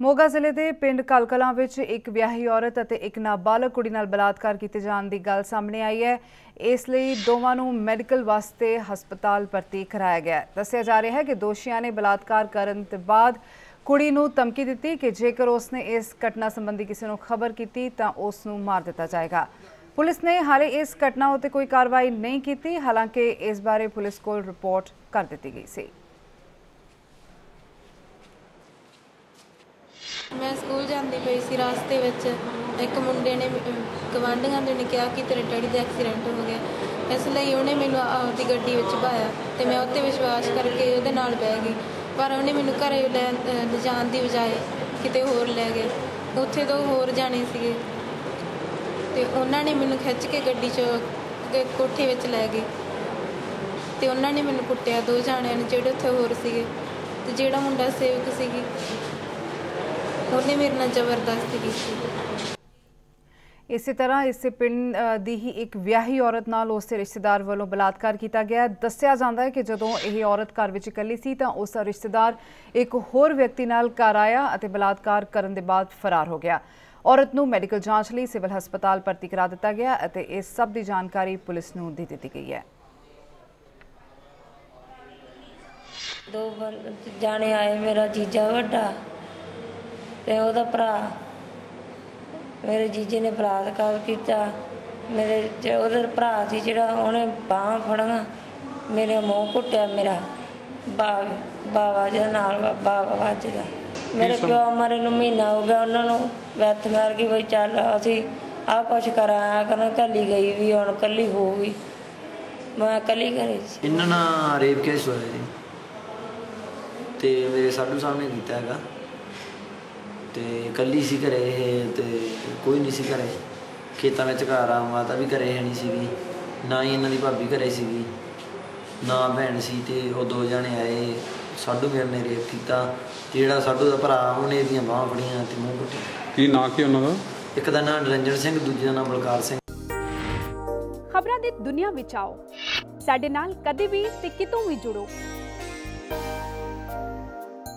ਮੋਗਾ ਜ਼ਿਲ੍ਹੇ ਦੇ ਪਿੰਡ ਕਲਕਲਾਂ ਵਿੱਚ ਇੱਕ ਵਿਆਹੀ ਔਰਤ ਅਤੇ ਇੱਕ ਨਾਬਾਲਗ ਕੁੜੀ ਨਾਲ ਬਲਾਤਕਾਰ ਕੀਤੇ ਜਾਣ ਦੀ ਗੱਲ ਸਾਹਮਣੇ ਆਈ ਹੈ। ਇਸ ਲਈ ਦੋਵਾਂ ਨੂੰ ਮੈਡੀਕਲ ਵਾਸਤੇ ਹਸਪਤਾਲ ਭਰਤੀ ਕਰਾਇਆ ਗਿਆ ਦੱਸਿਆ ਜਾ ਰਿਹਾ ਹੈ ਕਿ ਦੋਸ਼ੀਆਂ ਨੇ ਬਲਾਤਕਾਰ ਕਰਨ ਤੋਂ ਬਾਅਦ ਕੁੜੀ ਨੂੰ ਧਮਕੀ ਦਿੱਤੀ ਕਿ ਜੇਕਰ ਉਸਨੇ ਇਸ ਘਟਨਾ ਸੰਬੰਧੀ ਕਿਸੇ ਨੂੰ ਖਬਰ ਕੀਤੀ ਤਾਂ ਉਸ ਨੂੰ ਮਾਰ ਦਿੱਤਾ ਜਾਏਗਾ। ਪੁਲਿਸ ਨੇ ਹਾਲੇ ਇਸ ਘਟਨਾ ਉੱਤੇ ਕੋਈ ਕਾਰਵਾਈ ਨਹੀਂ ਕੀਤੀ। ਹਾਲਾਂਕਿ ਇਸ ਬਾਰੇ ਪੁਲਿਸ ਕੋਲ ਰਿਪੋਰਟ ਕਰ ਦਿੱਤੀ ਗਈ ਸੀ। ਮੈਂ ਸਕੂਲ ਜਾਂਦੀ ਪਈ ਸੀ ਰਾਸਤੇ ਵਿੱਚ। ਇੱਕ ਮੁੰਡੇ ਨੇ ਗਵਾਂਢੀਆਂ ਦੇ ਨੇ ਕਿਹਾ ਕਿ ਤੇਰੇ ਡੈਡੀ ਦਾ ਐਕਸੀਡੈਂਟ ਹੋ ਗਿਆ ਇਸ ਲਈ ਉਹਨੇ ਮੈਨੂੰ ਆਪਦੀ ਗੱਡੀ ਵਿੱਚ ਪਾਇਆ ਤੇ ਮੈਂ ਉੱਤੇ ਵਿਸ਼ਵਾਸ ਕਰਕੇ ਉਹਦੇ ਨਾਲ ਬਹਿ ਗਈ। ਪਰ ਉਹਨੇ ਮੈਨੂੰ ਘਰੇ ਲੈ ਅਹ ਲਿਜਾਣ ਦੀ ਬਜਾਏ ਕਿਤੇ ਹੋਰ ਲੈ ਗਏ। ਉੱਥੇ ਦੋ ਹੋਰ ਜਾਣੇ ਸੀਗੇ। ਤੇ ਉਹਨਾਂ ਨੇ ਮੈਨੂੰ ਖਿੱਚ ਕੇ ਗੱਡੀ 'ਚ ਤੇ ਕੋਠੇ ਵਿੱਚ ਲੈ ਗਏ। ਤੇ ਉਹਨਾਂ ਨੇ ਮੈਨੂੰ ਕੁੱਟਿਆ ਦੋ ਜਾਣਿਆਂ ਨੇ, ਜਿਹੜੇ ਉੱਥੇ ਹੋਰ ਸੀਗੇ। ਤੇ ਜਿਹੜਾ ਮੁੰਡਾ ਸੇਵਕ ਸੀਗੀ ਉਹਨੇ ਮੇਰੇ ਨਾਲ ਜ਼ਬਰਦਸਤੀ ਕੀਤੀ। ਇਸੇ ਤਰ੍ਹਾਂ ਇਸੇ ਪਿੰਡ ਦੀ ਹੀ ਇੱਕ ਵਿਆਹੀ ਔਰਤ ਨਾਲ ਉਸ ਦੇ ਰਿਸ਼ਤੇਦਾਰ ਵੱਲੋਂ ਬਲਾਤਕਾਰ ਕੀਤਾ ਗਿਆ। ਦੱਸਿਆ ਜਾਂਦਾ ਹੈ ਕਿ ਜਦੋਂ ਇਹ ਔਰਤ ਘਰ ਵਿੱਚ ਇਕੱਲੀ ਸੀ ਤਾਂ ਉਸ ਦਾ ਰਿਸ਼ਤੇਦਾਰ ਇੱਕ ਹੋਰ ਵਿਅਕਤੀ ਨਾਲ ਘਰ ਆਇਆ ਅਤੇ ਬਲਾਤਕਾਰ ਕਰਨ ਦੇ ਬਾਅਦ ਫਰਾਰ ਹੋ ਗਿਆ। ਔਰਤ ਨੂੰ ਮੈਡੀਕਲ ਜਾਂਚ ਲਈ ਸਿਵਲ ਹਸਪਤਾਲ ਭਰਤੀ ਕਰਾ ਦਿੱਤਾ ਗਿਆ ਅਤੇ ਇਸ ਸਭ ਦੀ ਜਾਣਕਾਰੀ ਪੁਲਿਸ ਨੂੰ ਦੇ ਦਿੱਤੀ ਗਈ ਹੈ। ਦੋ ਜਾਣੇ ਆਏ ਮੇਰਾ ਜੀਜਾ ਵੱਡਾ। ਤੇ ਉਹਦਾ ਭਰਾ ਮੇਰੇ ਜੀਜੇ ਨੇ ਬਲਾਤਕਾਰ ਕੀਤਾ। ਮੇਰੇ ਜ- ਉਹਦਾ ਭਰਾ ਸੀ ਜਿਹੜਾ ਉਹਨੇ ਬਾਹਾਂ ਫੜੀਆਂ ਮੇਰੇ ਮੂੰਹ ਕੁੱਟਿਆ ਮੇਰਾ। ਬਾ ਬਾਵਾ ਦੇ ਨਾਲ ਵਾ- ਬਾਵਾ ਵੱਜਦਾ ਮੇਰੇ ਪਿਓ ਮਰੇ ਨੂੰ ਮਹੀਨਾ ਹੋ ਗਿਆ ਉਹਨਾਂ ਨੂੰ ਵੈਥ ਮਾਰ ਗਈ ਬਈ ਚੱਲ ਅਸੀਂ ਆਹ ਕੁਛ ਕਰਾਇਆ ਕਰਨ ਕੱਲੀ ਗਈ ਵੀ ਹੁਣ ਕੱਲੀ ਹੋਊਗੀ ਮੈਂ ਕੱਲੀ ਘਰੇ ਸੀ। ਇਹਨਾਂ ਨਾਲ ਰੇਪ ਕੇਸ ਹੋਇਆ ਜੀ। ਤੇ ਮੇਰੇ ਸਾਡੂ ਸਾਹਿਬ ਨੇ ਕੀਤਾ ਹੈਗਾ। ਤੇ ਇਕੱਲੀ ਸੀ ਘਰੇ ਇਹ ਤੇ ਕੋਈ ਨਹੀਂ ਸੀ ਘਰੇ। ਖੇਤਾਂ ਵਿੱਚ ਘਰ ਆ ਮਾਤਾ ਵੀ ਘਰੇ ਹੈ ਨਹੀਂ ਸੀਗੀ ਨਾ ਹੀ ਇਹਨਾਂ ਦੀ ਭਾਬੀ ਘਰੇ ਸੀਗੀ ਨਾ ਭੈਣ ਸੀ ਤੇ ਉਹ ਦੋ ਜਣੇ ਆਏ ਸਾਡੂ ਮੇਰੇ ਨੇ ਰੇਪ ਕੀਤਾ ਤੇ ਜਿਹੜਾ ਸਾਡੂ ਦਾ ਭਰਾ ਉਹਨੇ ਇਹਦੀਆਂ ਬਾਹਾਂ ਫੜੀਆਂ ਤੇ ਮੂੰਹ ਕੁੱਟਿਆ ਕੀ ਨਾਂ ਕੀ ਉਹਨਾਂ ਦਾ? ਇੱਕ ਦਾ ਨਾਮ ਨਿਰੰਜਨ ਸਿੰਘ ਦੂਜੇ ਦਾ ਨਾਮ ਬਲਕਾਰ ਸਿੰਘ। ਖਬਰਾਂ ਦੀ ਦੁਨੀਆ ਵਿੱਚ ਆਓ। ਸਾਡੇ ਨਾਲ ਕਦੇ ਵੀ ਤੇ ਕਿਤੋਂ ਵੀ ਜੁੜੋ।